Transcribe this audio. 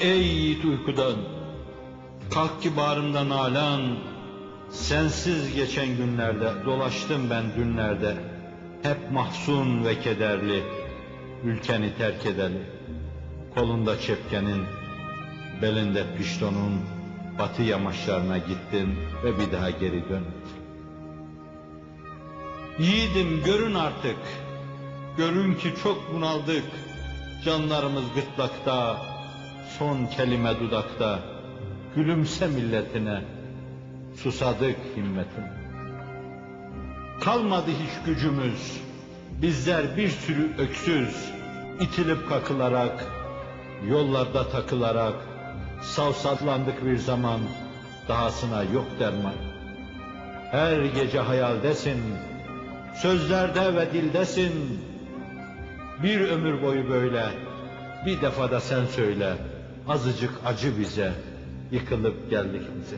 ey yiğit uykudan, kalk ki bağrımdan alan, sensiz geçen günlerde dolaştım ben dünlerde, hep mahzun ve kederli, ülkeni terk edeli. Kolunda çepkenin, belinde piştonun, batı yamaçlarına gittin ve bir daha geri dön. Yiğidim görün artık, görün ki çok bunaldık, canlarımız gırtlakta, son kelime dudakta, gülümse milletine, susadık himmetin. Kalmadı hiç gücümüz, bizler bir sürü öksüz, itilip kakılarak, yollarda takılarak, savsatlandık bir zaman, dahasına yok derman. Her gece hayaldesin, sözlerde ve dildesin. Bir ömür boyu böyle, bir defada sen söyle, azıcık acı bize, yıkılıp geldik bize.